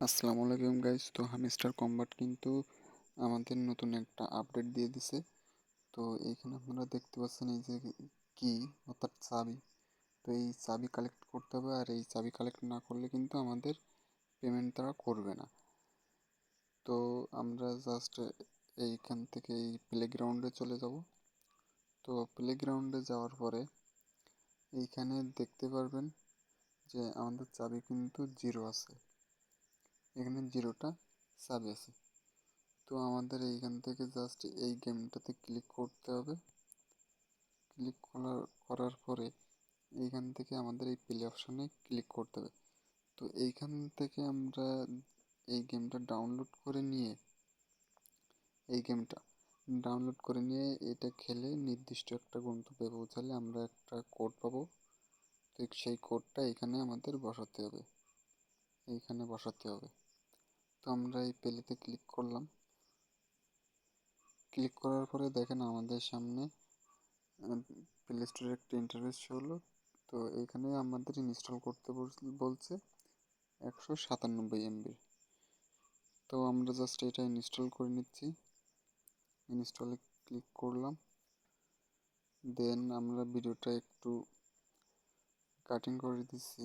আসসালামু আলাইকুম গাইস তো হামিস্টার কম্বাট কিন্তু আমাদের নতুন একটা আপডেট দিয়ে দিছে। তো এইখানে আপনারা দেখতে পাচ্ছেন এই যে কি অর্থাৎ চাবি। তো এই চাবি কালেক্ট করতে হবে আর এই চাবি কালেক্ট না করলে কিন্তু আমাদের পেমেন্ট তারা করবে না। তো আমরা জাস্ট এইখান থেকে এই প্লেগ্রাউন্ডে চলে যাব। তো প্লেগ্রাউন্ডে যাওয়ার পরে এইখানে দেখতে পারবেন যে আমাদের চাবি কিন্তু জিরো আছে। এখানে জিরোটা সাবি আছে। তো আমাদের এইখান থেকে জাস্ট এই গেমটাতে ক্লিক করতে হবে। ক্লিক করার করার পরে এইখান থেকে আমাদের এই প্লে অপশানে ক্লিক করতে হবে। তো এইখান থেকে আমরা এই গেমটা ডাউনলোড করে নিয়ে, এই গেমটা ডাউনলোড করে নিয়ে এটা খেলে নির্দিষ্ট একটা গন্তব্যে পৌঁছালে আমরা একটা কোড পাবো। তো সেই কোডটা এখানে আমাদের বসাতে হবে। এইখানে বসাতে হবে। আমরা এই পেলেতে ক্লিক করলাম। ক্লিক করার পরে দেখেন আমাদের সামনে প্লে স্টোরের একটা ইন্টারফেস হলো। তো এখানে আমাদের ইনস্টল করতে বলছে একশো সাতানব্বই এমবির তো আমরা জাস্ট এটা ইনস্টল করে নিচ্ছি। ইনস্টলে ক্লিক করলাম। দেন আমরা ভিডিওটা একটু কাটিং করে দিচ্ছি।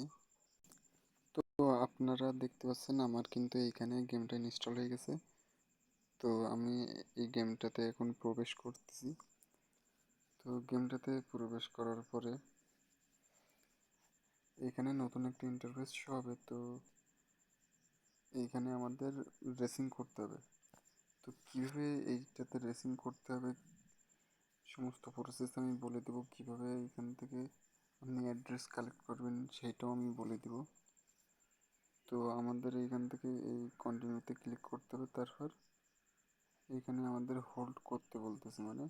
তো আপনারা দেখতে পাচ্ছেন আমার কিন্তু এইখানে গেমটা ইনস্টল হয়ে গেছে। তো আমি এই গেমটাতে এখন প্রবেশ করতেছি। তো গেমটাতে প্রবেশ করার পরে এখানে নতুন একটা ইন্টারফেস হবে, তো এইখানে আমাদের রেসিং করতে হবে। তো কীভাবে এইটাতে রেসিং করতে হবে, সমস্ত প্রসেস আমি বলে দেবো। কীভাবে এখান থেকে আপনি অ্যাড্রেস কালেক্ট করবেন সেইটাও আমি বলে দেবো। তো আমাদের এইখান থেকে এই কন্টিনিউতে ক্লিক করতে হবে। তারপর এইখানে আমাদের হোল্ড করতে বলতেছে মানে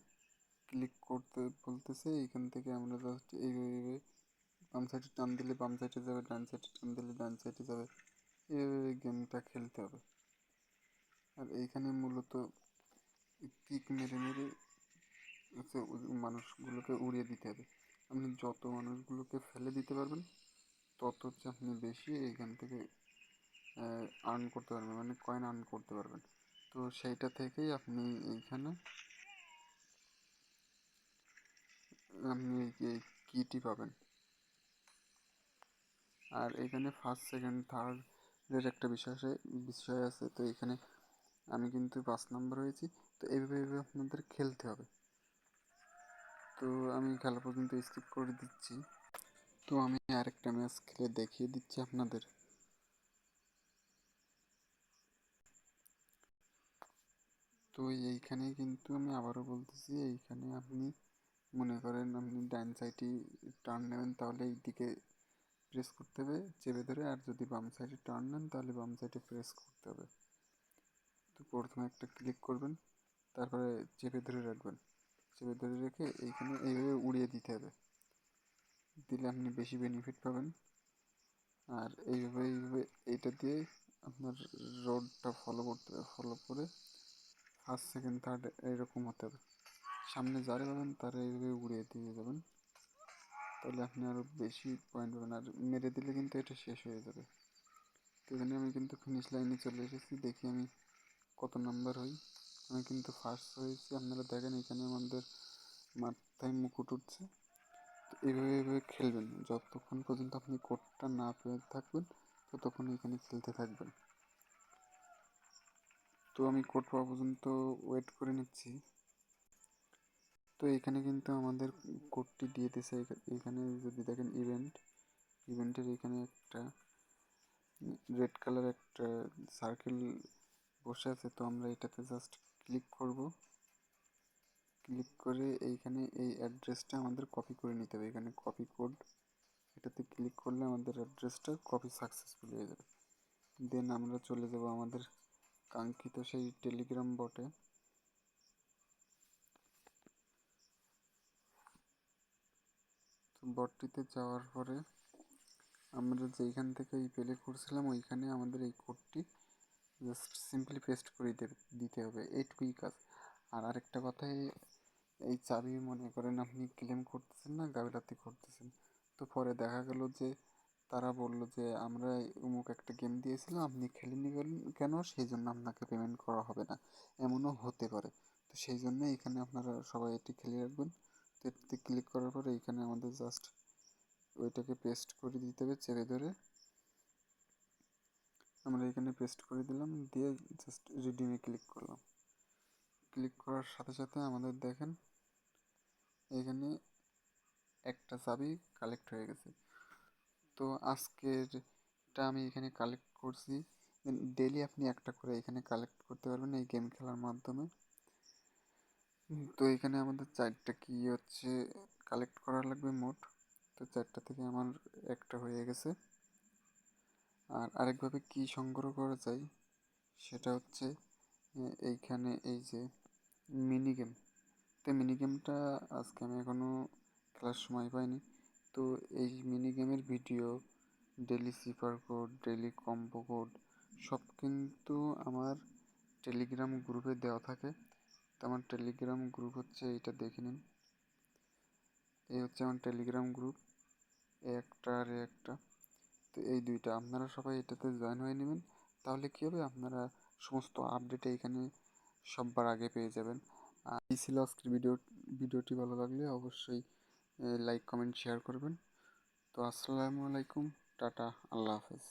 ক্লিক করতে বলতেছে। এইখান থেকে আমরা জাস্ট এইভাবে বাম সাইডে টান দিলে বাম সাইডে যাবে, ডান সাইডে টান দিলে ডান সাইডে যাবে। এইভাবে গেমটা খেলতে হবে। আর এইখানে মূলত কিক মেরে মেরে হচ্ছে মানুষগুলোকে উড়িয়ে দিতে হবে। আপনি যত মানুষগুলোকে ফেলে দিতে পারবেন, তত হচ্ছে আপনি বেশি এইখান থেকে আর্ন করতে পারবেন মানে কয়েন আর্ন করতে পারবেন। তো সেইটা থেকেই আপনি এইখানে আপনি কিটি পাবেন। আর এখানে ফার্স্ট সেকেন্ড থার্ডের একটা বিষয় বিষয় আছে, তো এখানে আমি কিন্তু পাঁচ নম্বর হয়েছি, তো এইভাবে এইভাবে আপনাদের খেলতে হবে। তো আমি খেলা পর্যন্ত স্কিপ করে দিচ্ছি। তো আমি আরেকটা ম্যাচ খেলে দেখিয়ে দিচ্ছি আপনাদের। তো এইখানে কিন্তু আমি আবারও বলতেছি, এইখানে আপনি মনে করেন আপনি ডাইন সাইডে টার্ন নেবেন, তাহলে এই দিকে প্রেস করতে হবে চেপে ধরে, আর যদি বাম সাইডে টার্ন নেন, তাহলে বাম সাইডে প্রেস করতে হবে। তো প্রথমে একটা ক্লিক করবেন, তারপরে চেপে ধরে রাখবেন। চেপে ধরে রেখে এইখানে এইভাবে উড়িয়ে দিতে হবে। দিলে আপনি বেশি বেনিফিট পাবেন। আর এইভাবে এইভাবে এইটা দিয়ে আপনার রোডটা ফলো করতে হবে ফলো করে ফার্স্ট সেকেন্ড থার্ড এরকম হতে হবে। সামনে যারা পাবেন তারা এইভাবে উড়িয়ে দিয়ে যাবেন। তাহলে আপনি আরও বেশি পয়েন্ট পাবেন। আর মেরে দিলে কিন্তু এটা শেষ হয়ে যাবে। তো এখানে আমি কিন্তু ফিনিশ লাইনে চলে এসেছি। দেখি আমি কত নাম্বার হই আমি কিন্তু ফার্স্ট হয়েছি। আপনারা দেখেন, এখানে আমাদের মাথায় মুকুট উঠছে। তো এইভাবে এইভাবে খেলবেন। যতক্ষণ পর্যন্ত আপনি কোডটা না পেয়ে থাকবেন, ততক্ষণ এখানে খেলতে থাকবেন। তো আমি কোড পাওয়া পর্যন্ত ওয়েট করে নিচ্ছি। তো এখানে কিন্তু আমাদের কোডটি দিয়ে দিয়েছে এখানে যদি দেখেন ইভেন্ট ইভেন্টের এখানে একটা রেড কালার একটা সার্কেল বসে আছে। তো আমরা এটাতে জাস্ট ক্লিক করব। ক্লিক করে এইখানে এই অ্যাড্রেসটা আমাদের কপি করে নিতে হবে। এখানে কপি কোড এটাতে ক্লিক করলে আমাদের অ্যাড্রেসটা কপি সাকসেসফুল হয়ে যাবে। দেন আমরা চলে যাব আমাদের কাঙ্ক্ষিত সেই টেলিগ্রাম বটে। বটটিতে যাওয়ার পরে আমরা যেইখান থেকে এই পেলে করছিলাম ওইখানে আমাদের এই কোডটি জাস্ট সিম্পলি পেস্ট করে দিতে হবে। এইটুকুই কাজ। আর আরেকটা কথা এই চাবি মনে করেন আপনি ক্লেম করতেছেন না, গাবিলাতি করতেছেন। তো পরে দেখা গেল যে তারা বলল যে, আমরা অমুক একটা গেম দিয়েছিলাম, আপনি খেলেননি কেন- কেন? সেই জন্য আপনাকে পেমেন্ট করা হবে না। এমনও হতে পারে। তো সেই জন্য এখানে আপনারা সবাই এটি খেলে রাখবেন। তো এটিতে ক্লিক করার পরে এইখানে আমাদের জাস্ট ওইটাকে পেস্ট করে দিতে হবে চেপে ধরে। আমরা এখানে পেস্ট করে দিলাম, দিয়ে জাস্ট রিডিমে ক্লিক করলাম। ক্লিক করার সাথে সাথে আমাদের দেখেন, এখানে একটা চাবি কালেক্ট হয়ে গেছে। তো আজকের এটা আমি এখানে কালেক্ট করছি। ডেলি আপনি একটা করে এখানে কালেক্ট করতে পারবেন এই গেম খেলার মাধ্যমে। তো এখানে আমাদের চারটা কি হচ্ছে কালেক্ট করা লাগবে মোট। তো চারটা থেকে আমার একটা হয়ে গেছে। আর আরেকভাবে কি সংগ্রহ করা যায় সেটা হচ্ছে এইখানে এই যে মিনি গেম তো মিনি গেমটা আজকে আমি এখনও খেলার সময় পাইনি। তো এই মিনি গেমের video daily cipher code daily combo code, সব কিন্তু আমার টেলিগ্রাম গ্রুপে দেওয়া থাকে। তো আমার টেলিগ্রাম গ্রুপ হচ্ছে এইটা দেখে নিন। এই হচ্ছে আমার টেলিগ্রাম গ্রুপ একটা আর একটা। তো এই দুইটা, আপনারা সবাই এটাতে জয়েন হয়ে নেবেন। তাহলে কী হবে? আপনারা সমস্ত আপডেট এইখানে সববার আগে পেয়ে যাবেন। আর ছিল আজকের ভিডিও, ভিডিওটি ভালো লাগলে অবশ্যই লাইক কমেন্ট শেয়ার করবেন। তো আসসালামু আলাইকুম টাটা আল্লাহ হাফেজ।